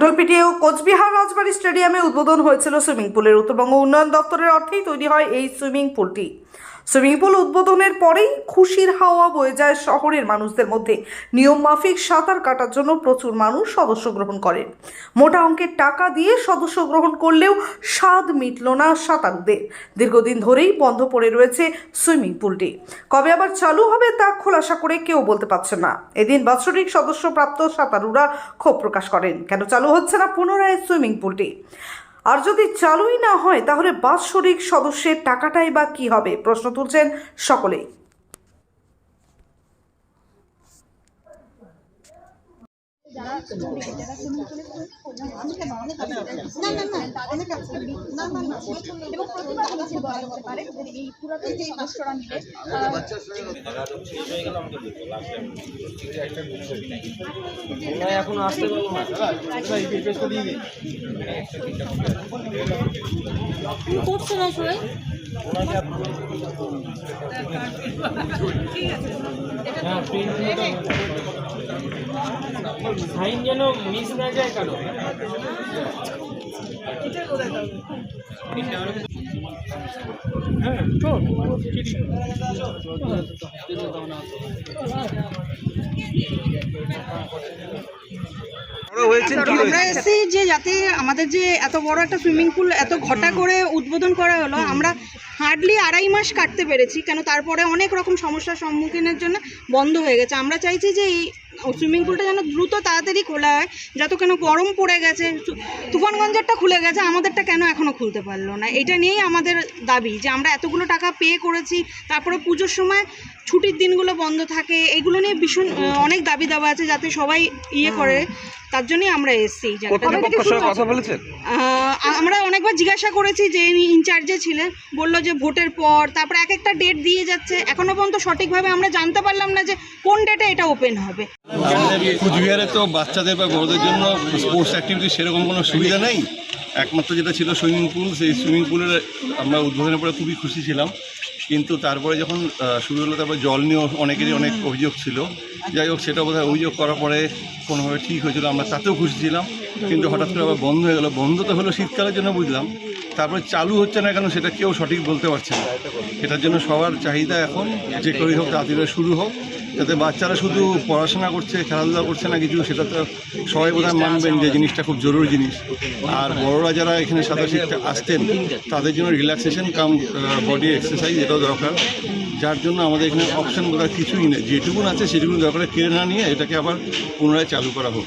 ঢাকঢোলপিটিয়ে ও কোচবিহার রাজবাড়ি স্টেডিয়ামে উদ্বোধন হয়েছিল সুইমিং পুলের উত্তরবঙ্গ উন্নয়ন দপ্তরের অর্থেই তৈরি হয় এই সুইমিং পুলটি। সুইমিং পুল উদ্বোধনের পরেই খুশির হাওয়া বয়ে যায় শহরের মানুষদের মধ্যে। নিয়ম মাফিক সাঁতার কাটার জন্য প্রচুর মানুষ সদস্য গ্রহণ করেন। মোটা অঙ্কের টাকা দিয়ে সদস্য গ্রহণ করলেও স্বাদ মিটল না সাঁতারুদের। দীর্ঘদিন ধরেই বন্ধ পড়ে রয়েছে সুইমিং পুলটি। কবে আবার চালু হবে তা খোলাসা করে কেউ বলতে পারছে না। এদিন বাৎসরিক সদস্যপ্রাপ্ত সাঁতারুরা ক্ষোভ প্রকাশ করেন। কেন চালু হচ্ছে না পুনরায় সুইমিং পুলটি? আর যদি চালুই না হয়, তাহলে বাৎসরিক সদস্যের টাকাটাই বা কি হবে? প্রশ্ন তুলছেন সকলেই এই পুরাতন যে সদস্যরা মিলে ওরা এখনও আসতে পারল না করছে না সবাই হ্যাঁ প্রিন্ট সাইন যেন মিস না যায় কারও। হ্যাঁ তো আমরা এসেছি যে যাতে আমাদের যে এত বড় একটা সুইমিং পুল এত ঘটা করে উদ্বোধন করা হলো আমরা হার্ডলি আড়াই মাস কাটতে পেরেছি কেন তারপরে অনেক রকম সমস্যার সম্মুখীনের জন্য বন্ধ হয়ে গেছে। আমরা চাইছি যে এই সুইমিং পুলটা যেন দ্রুত তাড়াতাড়ি খোলা হয় যত কেন গরম পড়ে গেছে তুফানগঞ্জেরটা খুলে গেছে আমাদেরটা কেন এখনও খুলতে পারল না? এটা নিয়েই আমাদের দাবি যে আমরা এতগুলো টাকা পে করেছি তারপরে পুজোর সময় ছুটির দিনগুলো বন্ধ থাকে এগুলো নিয়ে ভীষণ অনেক দাবি দাবা আছে যাতে সবাই ইয়ে করে তার জন্যই আমরা এসেছি। আমরা অনেকবার জিজ্ঞাসা করেছি যে ইনি ইনচার্জে ছিলেন। বলল যে ভোটের পর, তারপরে এক একটা ডেট দিয়ে যাচ্ছে। এখনও পর্যন্ত সঠিকভাবে আমরা জানতে পারলাম না যে কোন ডেটে এটা ওপেন হবে। কুচবিহারে তো বাচ্চাদের বা বড়দের জন্য স্পোর্টস অ্যাক্টিভিটি সেরকম কোনো সুবিধা নেই। একমাত্র যেটা ছিল সুইমিং পুল সেই সুইমিং পুলের আমরা উদ্বোধনের পরে খুবই খুশি ছিলাম। কিন্তু তারপরে যখন শুরু হলো তারপরে জল নিয়েও অনেকেরই অনেক অভিযোগ ছিল। যাই হোক সেটা বোধহয় অভিযোগ করার পরে কোনোভাবে ঠিক হয়েছিল আমরা তাতেও খুশি ছিলাম। কিন্তু হঠাৎ করে আবার বন্ধ হয়ে গেলো। বন্ধ তো হলো শীতকালের জন্য বুঝলাম। তারপরে চালু হচ্ছে না কেন সেটা কেউ সঠিক বলতে পারছে না। এটার জন্য সবার চাহিদা এখন যে করেই হোক তাড়াতাড়ি শুরু হোক। যাতে বাচ্চারা শুধু পড়াশোনা করছে, খেলাধুলা করছে না কিছু, সেটা তো সবাই বোধহয় মানবেন যে জিনিসটা খুব জরুরি জিনিস। আর বড়রা যারা এখানে সাঁতার শিখতে আসতেন, তাদের জন্য রিল্যাক্সেশন কাম বডি এক্সারসাইজ এটাও দরকার। যার জন্য আমাদের এখানে অপশন বোধহয় কিছুই নেই। যেটুকুন আছে সেটুকুন দরকার, কেড়ে না নিয়ে এটাকে আবার পুনরায় চালু করা হোক।